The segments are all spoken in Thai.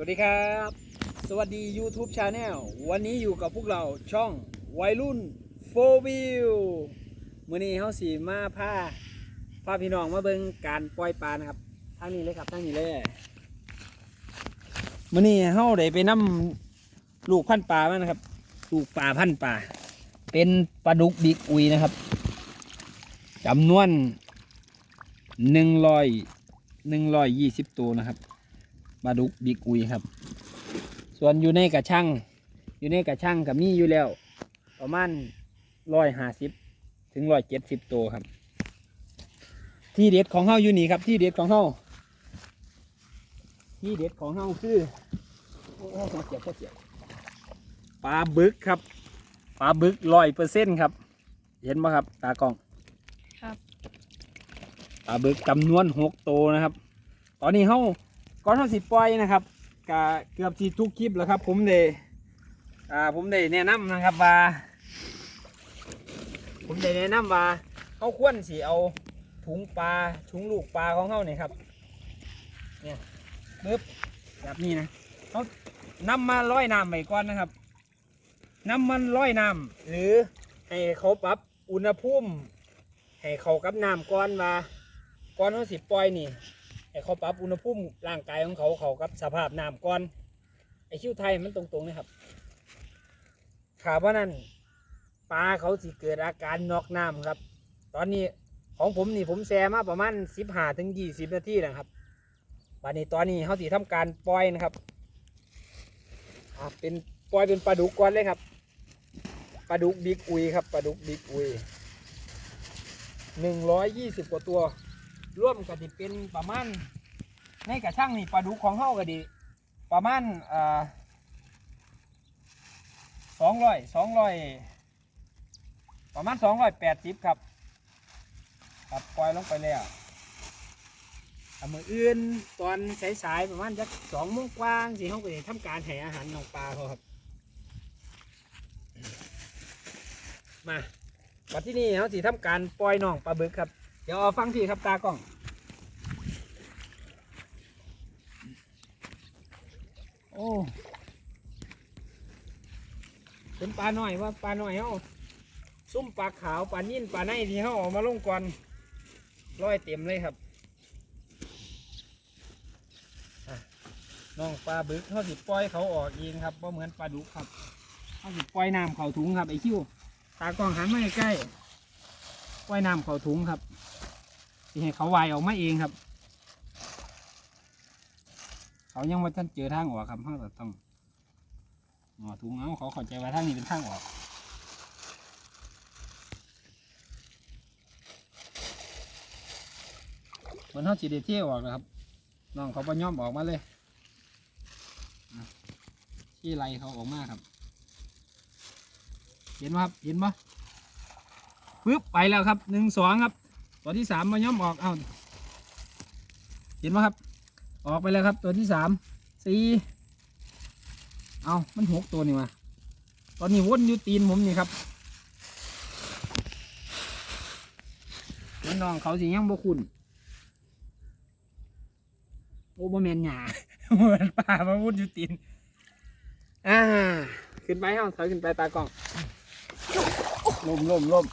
วัสดีครับ สวัสดี YouTube Channel วันนี้อยู่กับพวกเราช่องวัยรุ่น4 v i e w มื้อนี้เฮาสีมาพาพาพี่น้องมาเบิ่งการปล่อยปลานะครับทางนี้เลยครับทางนี้เลยมือนี้เฮาได้ไปนำลูกพันปลามานะครับ ลูกปลาพันปลาเป็นปลาดุกบิ๊กอุยนะครับจำนวนหนึ่งร้อยหนึ่งร้อยยี่สิบตัวนะครับาดุกบิ๊กอุยครับ ส่วนอยู่ในกระชังอยู่ในกระชังกับมีอยู่แล้ว ประมาณร้อยห้าสิบถึงร้อยเจ็ดสิบตัวครับ ที่เด็ดของเฮาอยู่นี่ครับ ที่เด็ดของเฮาที่เด็ดของเฮาคือโอ้โหหัวเสียบหัวเสียบปลาบึกครับปลาบึกร้อยเปอร์เซ็นต์ครับ เห็นไหมครับ ตากล้องครับปลาบึกจำนวนหกตัวนะครับ ตอนนี้เฮา ก่อนเท่าสิปล่อยนะครับกะเกือบสิทุกคลิปแล้วครับ ผมได้อ่าผมได้แนะนำนะครับว่า ผมได้แนะนำว่าเขาควรสิเอาถุงปลาถุงลูกปลาของเขาเนี่ยครับเนี่ยปึ๊บแบบนี้นะเขานำมาร้อยน้ำไปก่อนนะครับน้ำมันร้อยน้ำหรือให้เขาปรับอุณหภูมิให้เขากับน้ำก่อนว่าก่อนเขาสิปล่อยนี่ ให้เขาปรับอุณหภูมิร่างกายของเขาเขากับสภาพน้ำก่อนไอคิวไทยมันตรงๆนะครับขาเพรานั้นปลาเขาสิเกิดอาการนอกน้ำครับ ตอนนี้ของผมนี่ผมแซมาประมาณสิบห้าถึงยี่สิบนาทีนะครับวันนี้ตอนนี้เขาสิทำการปล่อยนะครับอ่าเป็นปล่อยเป็นปลาดุกก่อนเลยครับปลาดุกบิ๊กอุยครับปลาดุกบิ๊กอุยหนึ่งร้อยยี่สิบกว่าตัว ร่วมก็ดิเป็นประมาณในกระช่างนี่ปลาดุกของเฮาก็ดีประมาณอ่าสองร้อยสองร้อยประมาณสองร้อยแปดสิบครับครับปล่อยลงไปแล้วอะมืออื่นตอนสายๆประมาณจักสองโมงกว้างสิเฮาก็จะทำการให้อาหารน้องปลาเขาครับ มาวันที่นี่เขาสิทำการปล่อยน้องปลาบึกครับ ดี๋ยวเอาฟังพี่ครับตากล้องโอ้เป็นปลาหน่อยว่าปลาหน่อยเฮาซุ่มปลาขาวปลานิ่นปลาในที่เฮาเออกมาลงก่อนร้อยเต็มเลยครับอะน้องปลาบึกเขาสิปล่อยเขาออกเองครับเพราะเหมือนปลาดุกครับเขาสิปล่อยน้ำเขาถุงครับไอคิวตากล้องหันมาใกล้ปล่อยน้ำเขาถุงครับ สิให้เขาวายออกมาเองครับ เขายังว่าท่านเจอทางออกครับเขาก็ต้องหอถุงเอาเขาเข้าใจว่าทางนี้เป็นทางออกบนเขาจีเดเที่ยวออกนะครับน้องเขาปย่อมออกมาเลยที่ไรเขาออกมาครับ เห็นไหมครับ เห็นไหมปึ๊บไปแล้วครับหนึ่งสองครับ ตัวที่สามมาย่อมออกเอาเห็นไหมครับ ออกไปแล้วครับ ตัวที่สามสี่เอามันหกตัวนี่มาตอนนี้วนอยู่ตีนผมนี่ครับน้องเขาสิยังบ่คุณโอ้บ่แมนหยาเหมือนป่ามาวนอยู่ตีนอ่าขึ้นไปห้องถอยขึ้นไปตากล้องลมลมลม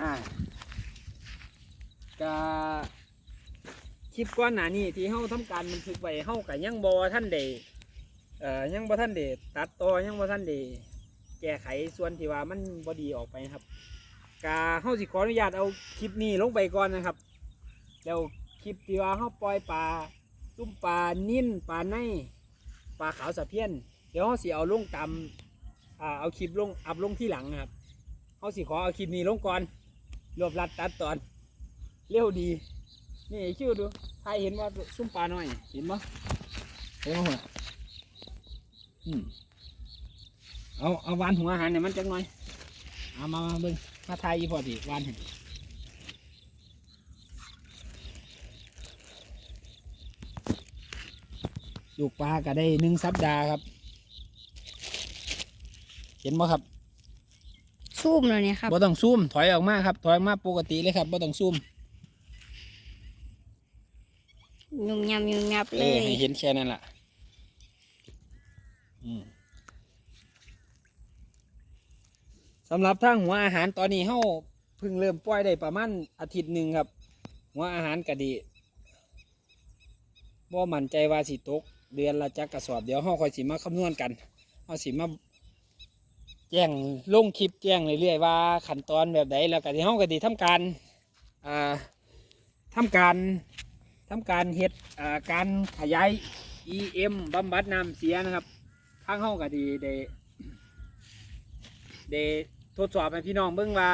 อ่ากะคลิปก้อนหนานี่ที่เฮาทำการบันทึกไว้เฮากับยังบ่ท่านเดเอ่อยังบ่ท่านเดตัดต่อยังบ่ท่านเดแก้ไขส่วนที่ว่ามันบ่ดีออกไปครับกะเฮาสิขออนุญาตเอาคลิปนี้ลงไปก่อนนะครับ แล้วคลิปที่ว่าเฮาปล่อยปลาจุ่มปลานิ่นปลาในปลาขาวสะเพี้ยน เดี๋ยวเฮาสิเอาลงตามอ่าเอาคลิปลงอัพลงที่หลังนะครับเฮาสิขอเอาคลิปนี้ลงก่อน รวบรัดตัดตอน เร็วดี นี่ไอ้คิวดูใครเห็นว่าซุ่มปลาหน่อย เห็นปะเห็นปะหัวอืมเอาเอาวานหัวอาหารเนี่ยมันจังหน่อยเอามามาเบิ่งมาทายอีพอดีวานเห็นลูกปลาก็ได้หนึ่งสัปดาห์ครับ เห็นปะครับ ซูมเลยเนี่ยครับบ่ต้องซูมถอยออกมาครับ ถอยออกมาปกติเลยครับบ่ต้องซูมโอ้ยุ่งยำยุ่งยับเอเลอยให้เห็นแค่นั้นแหละอืมสำหรับทางหัวอาหารตอนนี้เฮาเพิ่งเริ่มปล่อยได้ประมาณอาทิตย์หนึ่งครับ หัวอาหารก็ดีบ่มั่นใจว่าสิตก เดือนละจักกระสอบเดี๋ยวเฮาค่อยสิมาคำนวณกันเฮาสิมา แจ้งลงคลิปแจ้งเรื่อยๆว่าขั้นตอนแบบใดแล้วก็ที่เฮาก็ดีทำการอ่าทำการทำการเฮ็ดอ่าการขยาย EM บำบัดน้ำเสียนะครับทางห้องก็ดีได้ได้ทดสอบให้พี่น้องเบิ่งว่า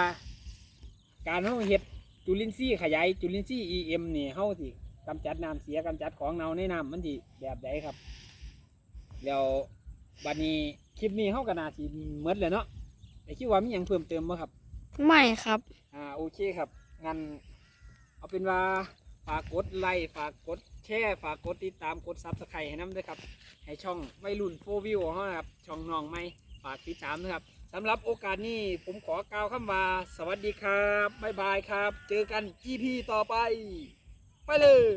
การห้องเฮ็ดจุลินทรีย์ขยายจุลินทรีย์ EM นี่เฮาสิกำจัดน้ำเสียกำจัดของเน่าในน้ำมันสิแบบใดครับ แล้ว บัดนี้คลิปนี้เฮาก็น่าสิหมดแล้วเนาะไอ้คิดว่ามีหยังเพิ่มเติมบ่ครับ ไม่ครับ อ่าโอเคครับงั้นเอาเป็นว่าฝากกดไลค์ฝากกดแชร์ฝากกดติดตามกดซับสไครต์ให้น้ำด้วยครับ ให้ช่องวัยรุ่นโฟวิวของเขานะครับ ช่องน้องไม่ฝากติดตามนะครับสำหรับโอกาสนี้ผมขอกล่าวคำว่าสวัสดีครับ บ๊ายบายครับ เจอกัน EP ต่อไป ไปเลย